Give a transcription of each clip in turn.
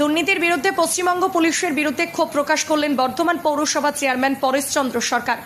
দুর্নীতির বিরুদ্ধে পশ্চিমবঙ্গ পুলিশের বিরুদ্ধে ক্ষোভ প্রকাশ করলেন বর্ধমান পৌরসভা চেয়ারম্যান পরেশচন্দ্র সরকার।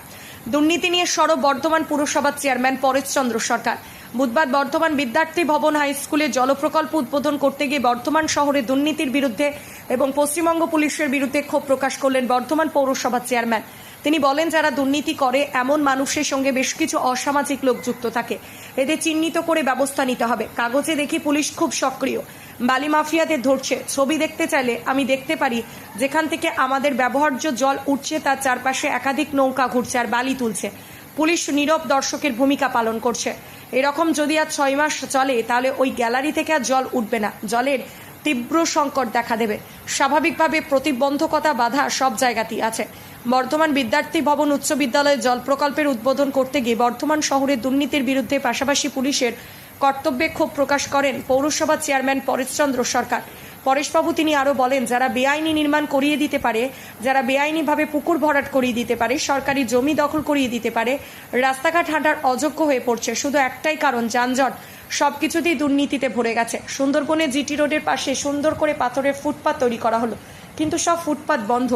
দুর্নীতি নিয়ে সরব বর্ধমান পুরসভার চেয়ারম্যান পরেশচন্দ্র সরকার। বুধবার বর্ধমান বিদ্যার্থী ভবন হাই স্কুলে জলপ্রকল্প উদ্বোধন করতে গিয়ে বর্ধমান শহরে দুর্নীতির বিরুদ্ধে এবং পশ্চিমবঙ্গ পুলিশের বিরুদ্ধে ক্ষোভ প্রকাশ করলেন বর্ধমান পৌরসভা চেয়ারম্যান। তিনি বলেন, যারা দুর্নীতি করে, এমন মানুষের সঙ্গে বেশ কিছু অসামাজিক লোক যুক্ত থাকে। এদের চিহ্নিত করে ব্যবস্থা নিতে হবে। কাগজে দেখি পুলিশ খুব সক্রিয়। বালি মাফিয়াদের ধরছে। ছবি দেখতে চাইলে আমি দেখতে পারি, যেখান থেকে আমাদের ব্যবহার্য জল উঠছে, তার চারপাশে একাধিক নৌকা ঘুরছে আর বালি তুলছে। পুলিশ নীরব দর্শকের ভূমিকা পালন করছে। এরকম যদি আর ছয় মাস চলে, তাহলে ওই গ্যালারি থেকে আর জল উঠবে না। জলের তীব্র সংকট দেখা দেবে। স্বাভাবিকভাবে প্রতিবন্ধকতা বাধা সব জায়গাতেই আছে। বর্ধমান বিদ্যার্থী ভবন উচ্চ বিদ্যালয়ে জল প্রকল্পের উদ্বোধন করতে গিয়ে বর্ধমান শহরে দুর্নীতির বিরুদ্ধে পাশাপাশি পুলিশের কর্তব্যে ক্ষোভ প্রকাশ করেন পৌরসভা চেয়ারম্যান পরেশচন্দ্র সরকার। পরেশবাবু তিনি আরও বলেন, যারা বেআইনি নির্মাণ করিয়ে দিতে পারে, যারা বেআইনিভাবে পুকুর ভরাট করিয়ে দিতে পারে, সরকারি জমি দখল করিয়ে দিতে পারে, রাস্তাঘাট হাঁটার অযোগ্য হয়ে পড়ছে। শুধু একটাই কারণ, যানজট। সব কিছুতেই দুর্নীতিতে ভরে গেছে। সুন্দরবনে জিটি রোডের পাশে সুন্দর করে পাথরের ফুটপাত তৈরি করা হলো। কিন্তু সব ফুটপাত বন্ধ।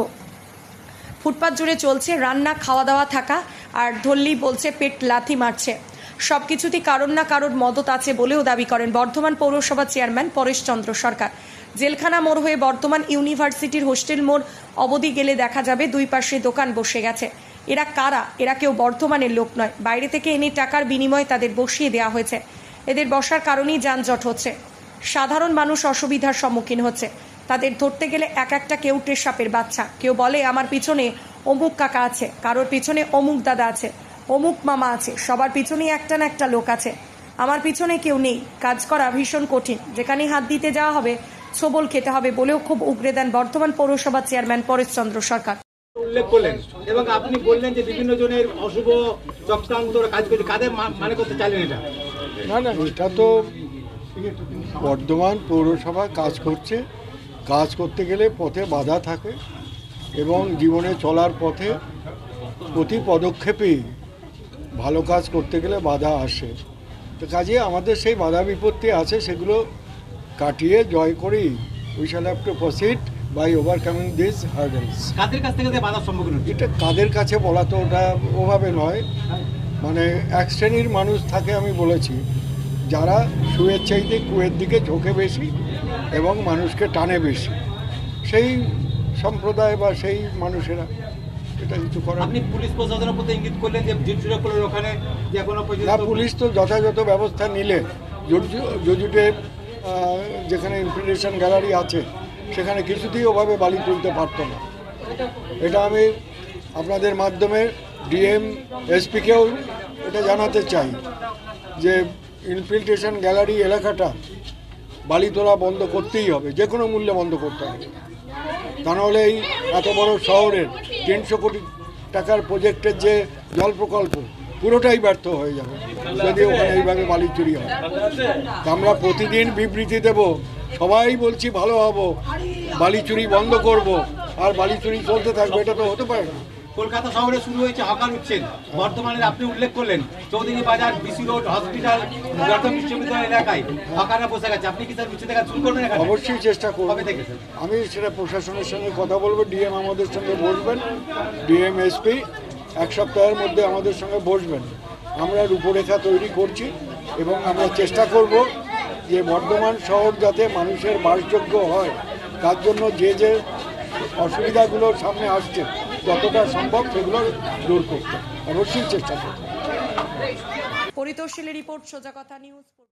ফুটপাত জুড়ে চলছে রান্না খাওয়া দাওয়া থাকা, আর ধল্লি বলছে পেট লাথি মারছে। সব কিছুতেই কারণ না কারোর মদত আছে বলেও দাবি করেন বর্ধমান পৌরসভা চেয়ারম্যান পরেশচন্দ্র সরকার। জেলখানা মোড় হয়ে বর্ধমান ইউনিভার্সিটির হোস্টেল মোড় অবধি গেলে দেখা যাবে দুই পাশে দোকান বসে গেছে। এরা কারা? এরা কেউ বর্ধমানের লোক নয়। বাইরে থেকে এনে টাকার বিনিময়ে তাদের বসিয়ে দেওয়া হয়েছে। এদের বসার কারণেই যানজট হচ্ছে। সাধারণ মানুষ অসুবিধার সম্মুখীন হচ্ছে। তাদের ধরতে গেলে এক একটা কেউটে সাপের বাচ্চা। কেউ বলে, আমার পিছনে অমুক কাকা আছে, কারোর পিছনে অমুক দাদা আছে, অমুক মামা আছে, সবার পিছনেই একটা না একটা লোক আছে। আমার পিছনে কেউ নেই। কাজ করা ভীষণ কঠিন। যেখানে হাত দিতে যাওয়া হবে, ছবল খেতে হবে বলেও খুব উগরে দেন বর্ধমান পৌরসভার চেয়ারম্যান পরেশচন্দ্র সরকার। উল্লেখ করলেন এবং আপনি বললেন যে বিভিন্ন জনের অশুভ চক্রান্ত কাজ করছে। কাদের মানে করতে চাইলেন এটা? না না এটা তো বর্ধমান পৌরসভা কাজ করছে। কাজ করতে গেলে পথে বাধা থাকে এবং জীবনে চলার পথে প্রতি পদক্ষেপেই ভালো কাজ করতে গেলে বাধা আসে। তো কাজে আমাদের সেই বাধা বিপত্তি আছে সেগুলো কাটিয়ে জয় করেই we shall have to proceed by overcoming this hurdles কাদের কাছ থেকে বাধার সম্মুখীন এটা কাদের কাছে বলা তো ওটা ওভাবে নয়। মানে এক শ্রেণির মানুষ থাকে আমি বলেছি যারা সুয়ের চাইতে কুয়ের দিকে ঝোঁকে বেশি এবং মানুষকে টানে বেশি। সেই সম্প্রদায় বা সেই মানুষেরা এটা কিছু করার আপনি পুলিশ প্রশাসনের প্রতি ইঙ্গিত করলেন যে জিটুরের ওখানে যে কোনো না পুলিশ তো যথাযথ ব্যবস্থা নিলে। জজুটের যেখানে ইনফিলেশন গ্যালারি আছে সেখানে কিছুতেই ওভাবে বালি তুলতে পারতো না। এটা আমি আপনাদের মাধ্যমে ডিএম, এসপিকেও এটা জানাতে চাই যে ইনফিল্ট্রেশন গ্যালারি এলাকাটা বালি তোলা বন্ধ করতেই হবে, যে কোনো মূল্যে বন্ধ করতে হবে। তা নাহলে এই এত বড় শহরের তিনশো কোটি টাকার প্রজেক্টের যে জল প্রকল্প, পুরোটাই ব্যর্থ হয়ে যাবে। যদি ওখানে এইভাবে বালি চুরি হয়। আমরা প্রতিদিন বিবৃতি দেব, সবাই বলছি ভালো হব, বালি চুরি বন্ধ করব, আর বালি চুরি চলতে থাকবে, এটা তো হতে পারে না। কলকাতা শহরে শুরু হয়েছে হকার উচ্ছেদ। বর্তমানে আপনি উল্লেখ করলেন চৌধুরী বাজার বিসি রোড হসপিটাল বিশ্ববিদ্যালয় এলাকায় হকাররা বসে গেছে। আপনি কি স্যার উচ্ছেদ শুরু করবেন অবশ্যই চেষ্টা করব। আমি সেটা প্রশাসনের সঙ্গে কথা বলব ডিএম আমাদের সঙ্গে বসবেন ডিএম এসপি এক সপ্তাহের মধ্যে আমাদের সঙ্গে বসবেন। আমরা রূপরেখা তৈরি করছি এবং আমরা চেষ্টা করব যে বর্ধমান শহর যাতে মানুষের বাসযোগ্য হয় তার জন্য যে যে অসুবিধাগুলো সামনে আসছে যতটা সম্ভব সেগুলো দূর করতে অবশ্যই চেষ্টা করতে পরিতোষ রিপোর্ট সোজা কথা নিউজ।